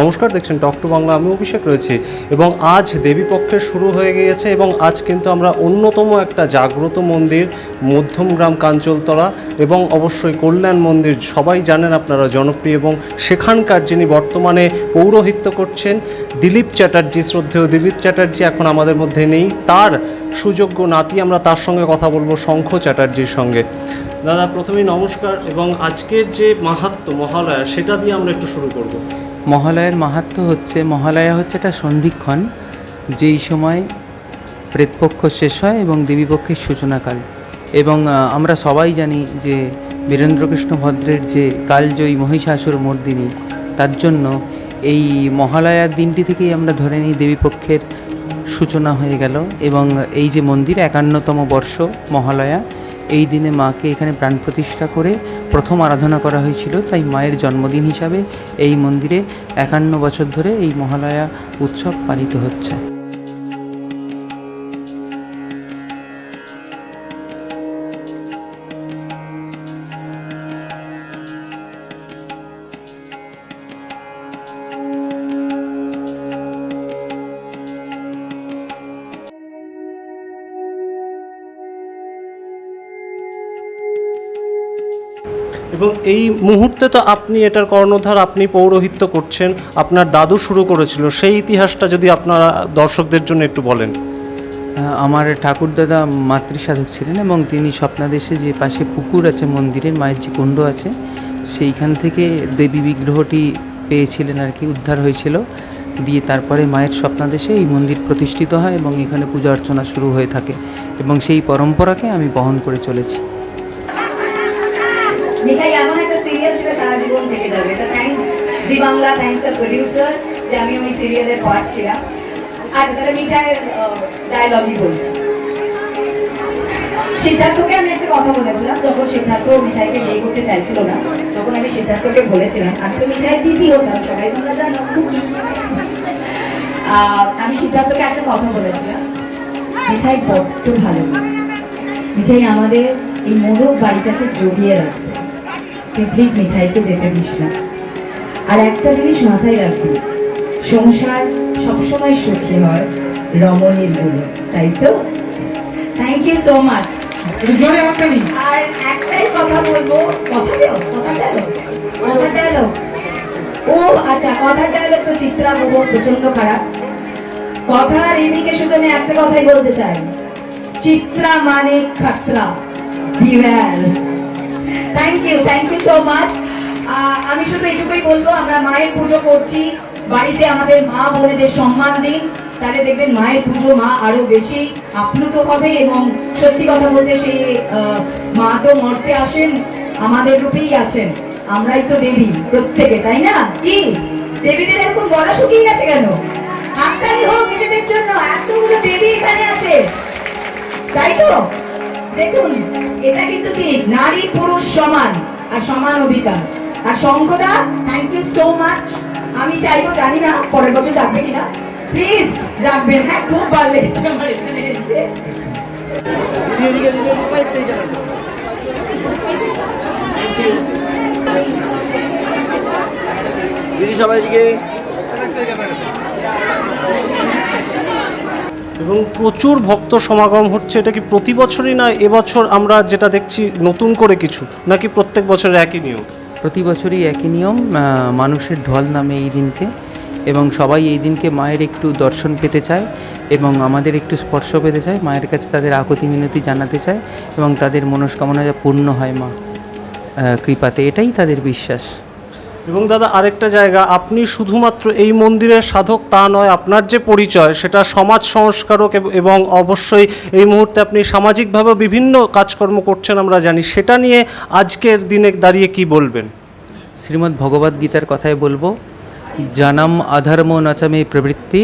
নমস্কার, দেখছেন টক টু বাংলা আমি অভিষেক রয়েছি এবং আজ দেবীপক্ষের শুরু হয়ে গিয়েছে এবং আজ কিন্তু আমরা অন্যতম একটা জাগ্রত মন্দির মধ্যমগ্রাম কাঞ্চলতলা এবং অবশ্যই কল্যাণ মন্দির, সবাই জানেন আপনারা জনপ্রিয় এবং সেখানকার যিনি বর্তমানে পৌরোহিত্য করছেন, দিলীপ চ্যাটার্জি, শ্রদ্ধেয় দিলীপ চ্যাটার্জি এখন আমাদের মধ্যে নেই। তার সুযোগ্য নাতি আমরা তার সঙ্গে কথা বলব শঙ্খ চ্যাটার্জির সঙ্গে। দাদা, প্রথমেই নমস্কার এবং আজকের যে মাহাত্ম মহালয়া, সেটা দিয়ে আমরা একটু শুরু করব। মহালয়ের মাহাত্ম্য হচ্ছে, মহালয়া হচ্ছে একটা সন্ধিক্ষণ, যেই সময় প্রেতপক্ষ শেষ হয় এবং দেবীপক্ষের সূচনাকাল। এবং আমরা সবাই জানি যে বীরেন্দ্রকৃষ্ণ ভদ্রের যে কালজয়ী মহিষাসুর মর্দিনী, তার জন্য এই মহালয়ার দিনটি থেকেই আমরা ধরে নিই দেবীপক্ষের সূচনা হয়ে গেল। এবং এই যে মন্দির, একান্নতম বর্ষ মহালয়া এই দিনে মাকে এখানে প্রাণ প্রতিষ্ঠা করে প্রথম আরাধনা করা হয়েছিল, তাই মায়ের জন্মদিন হিসাবে এই মন্দিরে একান্ন বছর ধরে এই মহালয়া উৎসব পালিত হচ্ছে। এবং এই মুহূর্তে তো আপনি এটার কর্ণধার, আপনি পৌরোহিত্য করছেন, আপনার দাদু শুরু করেছিল, সেই ইতিহাসটা যদি আপনারা দর্শকদের জন্য একটু বলেন। আমার ঠাকুরদাদা মাতৃসাধক ছিলেন এবং তিনি স্বপ্নাদেশে যে পাশে পুকুর আছে, মন্দিরের মায়ের যে কুণ্ড আছে, সেইখান থেকে দেবী বিগ্রহটি পেয়েছিলেন আর কি, উদ্ধার হয়েছিল। দিয়ে তারপরে মায়ের স্বপ্নাদেশে এই মন্দির প্রতিষ্ঠিত হয় এবং এখানে পূজা অর্চনা শুরু হয়ে থাকে এবং সেই পরম্পরাকে আমি বহন করে চলেছি। Zee Bangla thank the producer যে আমি ওই সিরিয়ালের পার্ট ছিলাম। আচ্ছা তাহলে মিঠাইয়ের ডায়লগই বলছি। সিদ্ধার্থকে আমি একটা কথা বলেছিলাম, যখন সিদ্ধার্থ মিঠাইকে বিয়ে করতে চাইছিল না, তখন আমি সিদ্ধার্থকে বলেছিলাম, আমি তো মিঠাই দিদি হতাম, সবাই তোমরা জানো আমি সিদ্ধার্থকে একটা কথা বলেছিলাম, মিঠাই বড্ড ভালো। মিঠাই আমাদের এই মোড়ক বাড়িটাকে জড়িয়ে রাখবে। তুই প্লিজ মিঠাইকে যেতে দিস না। আর একটা জিনিস মাথায় রাখবি সংসার সবসময় সুখী হয় রমণীরগুলো তাই তো? থ্যাংক ইউ সো মাচ আর একটাই কথা বলব কথা দেও কথা দেও কথা দেও। ও আচ্ছা কথা ডায়লগ তো চিত্রা বহু প্রচণ্ড খারাপ। কথার এদিকে শুধু আমি একটা কথাই বলতে চাই। চিত্রা মানে খাতরা beware thank you thank you so much আমি শুধু এটুকুই বলব, আমরা মায়ের পুজো করছি। বাড়িতে আমাদের মা বোনেদের সম্মান দিন। তাহলে দেখবেন মায়ের পুজো মা আরও বেশি আপ্লুত হবে এবং সত্যি কথা বলতে সেই মা তো মরতে আসেন, আমাদের রূপেই আছেন। আমরাই তো দেবী প্রত্যেকে, তাই না? কি? দেবীদের এরকম গলা শুকিয়ে গেছে কেন? হাততালি হোক নিজেদের জন্য, এতগুলো দেবী এখানে আছে। তাই তো? দেখুন, এটা কিন্তু ঠিক নারী পুরুষ সমান, আর সমান অধিকার। আর শঙ্কদা থ্যাংক ইউ সো মাচ আমি চাইব জানি না পরের বছর ডাকবে কিনা। প্লিজ রাখবেন হ্যাঁ খুব ভালো লেগেছে আমার এখানে এসে। দিদি সবাইকে। এবং প্রচুর ভক্ত সমাগম হচ্ছে এটা কি প্রতি বছরই না? এবছর আমরা যেটা দেখছি নতুন করে কিছু নাকি প্রত্যেক বছরের একই নিয়ম? প্রতি বছরই একই নিয়ম মানুষের ঢল নামে এই দিনকে এবং সবাই এই দিনকে মায়ের একটু দর্শন পেতে চায় এবং আমাদের একটু স্পর্শ পেতে চায়, মায়ের কাছে তাদের আকতি মিনতি জানাতে চায় এবং তাদের মনস্কামনা পূর্ণ হয় মা। কৃপাতে এটাই তাদের বিশ্বাস। এবং দাদা, আরেকটা জায়গা, আপনি শুধুমাত্র এই মন্দিরের সাধক তা নয়, আপনার যে পরিচয়, সেটা সমাজ সংস্কারক এবং অবশ্যই এই মুহূর্তে আপনি সামাজিকভাবে বিভিন্ন কাজকর্ম করছেন আমরা জানি, সেটা নিয়ে আজকের দিনে দাঁড়িয়ে কি বলবেন? শ্রীমদ্ ভগবদ্গীতার কথায় বলব, জানাম আধর্ম নচমে প্রবৃত্তি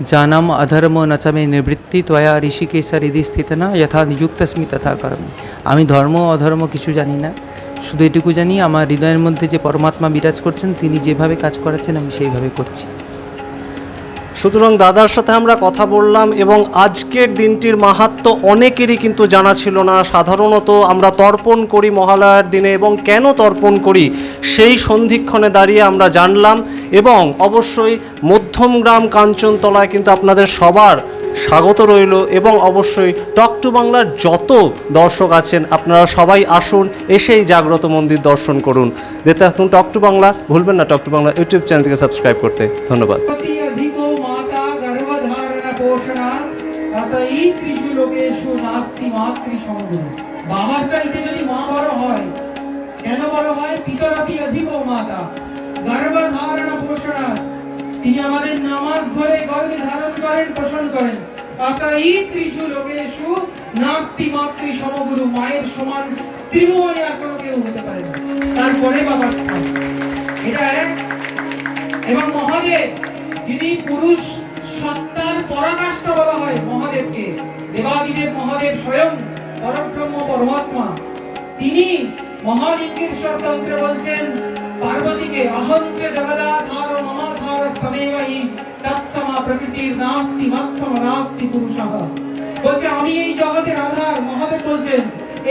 জানাম অধর্ম নচমে নিবৃত্তি ত্বয়া ঋষিকেশর ইদি স্থিত না যথা নিযুক্তস্মি তথা কর্মে আমি ধর্ম অধর্ম কিছু জানি না শুধু এটুকু জানি আমার হৃদয়ের মধ্যে যে পরমাত্মা বিরাজ করছেন, তিনি যেভাবে কাজ করাচ্ছেন, আমি সেইভাবে করছি। সুতরাং দাদার সাথে আমরা কথা বললাম এবং আজকের দিনটির মাহাত্ম অনেকেরই কিন্তু জানা ছিল না। সাধারণত আমরা তর্পণ করি মহালয়ার দিনে এবং কেন তর্পণ করি সেই সন্ধিক্ষণে দাঁড়িয়ে আমরা জানলাম এবং অবশ্যই মধ্যমগ্রাম কাঞ্চনতলায় কিন্তু আপনাদের সবার স্বাগত রইল এবং অবশ্যই টক টু বাংলার যত দর্শক আছেন, আপনারা সবাই আসুন, এসেই জাগ্রত মন্দির দর্শন করুন। দেখতে থাকুন টক টু বাংলা, ভুলবেন না টক টু বাংলা ইউটিউব চ্যানেলটিকে সাবস্ক্রাইব করতে। ধন্যবাদ। মাতৃ সঙ্গ। বাবার চাইতে যদি মা বড় হয়, কেন বড় হয়? পিতরাতি অধিক মাতা। গর্ভ ধারণ পোষণা। তিনি আমাদের নামাজ ধরে গর্বে ধারণ করেন, পোষণ করেন। অতএব ত্রিশু লোকেশু নাস্তি মাতৃ সমগুরু মায়ের সমান ত্রিভুবনে আর কোনো কেউ হতে পারে তারপরে বাবার এটা এক। এবং মহাদেব, যিনি পুরুষ সত্তার পরাকাষ্ঠা বলা হয় মহাদেবকে দেবাদিদেব মহাদেব স্বয়ং পরব্রহ্ম পরমাত্মা। তিনি মহালিঙ্গের স্বতন্ত্র বলছেন, পার্বতীকে অহঞ্চ জগদাধার মহাধার স্তমেবাই তৎসমা প্রকৃতির নাস্তি, মৎসম নাস্তি পুরুষাহ। বলছে, আমি এই জগতের আধার। মহাদেব বলছেন,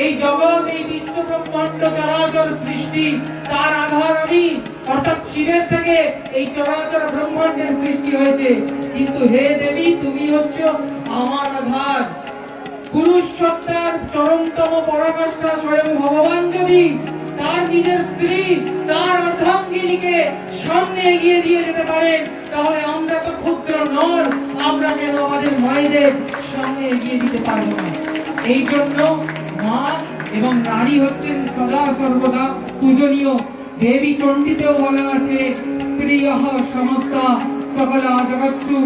এই জগৎ, এই বিশ্ব ব্রহ্মাণ্ড চরাচর সৃষ্টি, তার আধার আমি। অর্থাৎ শিবের থেকে এই চরাচর ব্রহ্মাণ্ডের সৃষ্টি হয়েছে। কিন্তু হে দেবী, তুমি হচ্ছ আমার আধার। পুরুষ সত্তার চরমতম পরাকাষ্ঠা স্বয়ং ভগবান যদি তার নিজের স্ত্রী, তার অর্ধাঙ্গিনীকে সামনে এগিয়ে দিয়ে যেতে পারেন তাহলে আমরা তো ক্ষুদ্র নর, আমরা কেন আমাদের মায়েদের সামনে এগিয়ে দিতে পারব না? এই জন্য মা এবং নারী হচ্ছেন সদা সর্বদা পূজনীয়। দেবী চণ্ডীতেও বলা আছে স্ত্রী সমস্তা। সকলা জগৎসু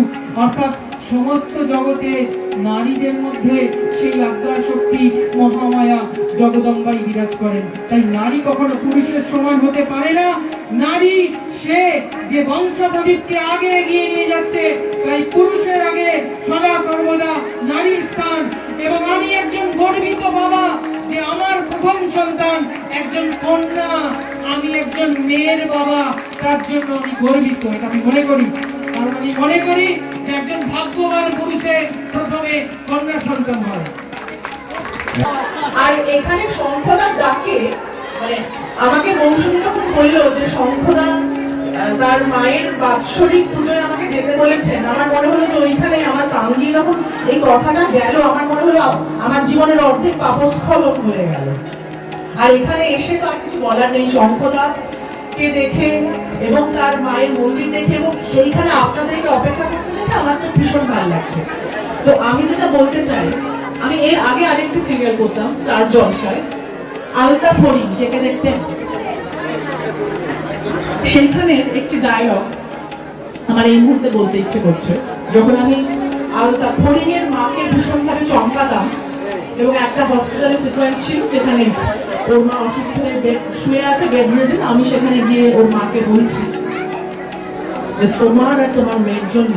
অর্থাৎ সমস্ত জগতে নারীদের মধ্যে সেই আজ্ঞা শক্তি মহামায়া জগদম্বাই বিরাজ করেন। তাই নারী কখনো পুরুষের সমান হতে পারে না। নারী, সে যে বংশ প্রদীপকে আগে এগিয়ে নিয়ে যাচ্ছে, তাই পুরুষের আগে সদা সর্বদা নারীর স্থান। এবং আমি একজন গর্বিত বাবা যে আমার প্রথম সন্তান একজন কন্যা, আমি একজন মেয়ের বাবা, তার জন্য আমি গর্বিত, এটা আমি মনে করি। আমি মনে করি যে একজন ভাগ্যবান প্রথমে কন্যা সন্তান হয়। আর এখানে শঙ্খদার ডাকে মানে আমাকে মৌসুমী বলল যে শঙ্খদা তার মায়ের বাৎসরিক পুজোয় আমাকে যেতে বলেছেন, আমার মনে হলো যে ওইখানে আমার দিয়ে যখন এই কথাটা গেল, আমার মনে হলো আমার জীবনের অর্ধেক পাপস্খলন হয়ে গেল। আর এখানে এসে তো আর কিছু বলার নেই, শঙ্খদা কে দেখে এবং তার মায়ের মন্দির দেখে এবং সেইখানে আপনাদেরকে অপেক্ষা করতে দেখে আমার তো ভীষণ ভালো লাগছে। তো আমি যেটা বলতে চাই, আমি এর আগে আরেকটি সিরিয়াল করতাম স্টার জলসায় আলতা ফড়িং কে দেখতেন সেইখানে একটি ডায়লগ আমার এই মুহূর্তে বলতে ইচ্ছে করছে, যখন আমি আলতা ফড়িং এর মাকে ভীষণভাবে চমকাতাম এবং একটা হসপিটালে সিকোয়েন্স ছিল, যেখানে ওর মা অসুস্থ হয়ে শুয়ে আছে বেড আমি সেখানে গিয়ে ওর মাকে বলছি যে তোমার আর তোমার মেয়ের জন্য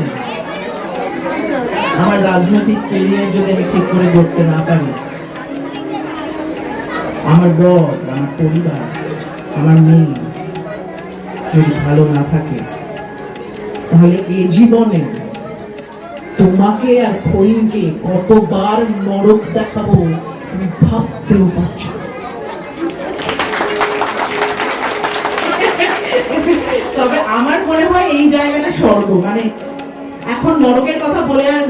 আমার রাজনৈতিক কেরিয়ার যদি আমি ঠিক করে করতে না পারি, আমার বর, আমার পরিবার, আমার মেয়ে যদি ভালো না থাকে, তাহলে এই জীবনে তোমাকে আর ফরিনকে কতবার নরক দেখাবো তুমি ভাবতেও পারছ তবে আমার মনে হয় এই জায়গাটা স্বর্গ। মানে এখন নরকের কথা বলে আর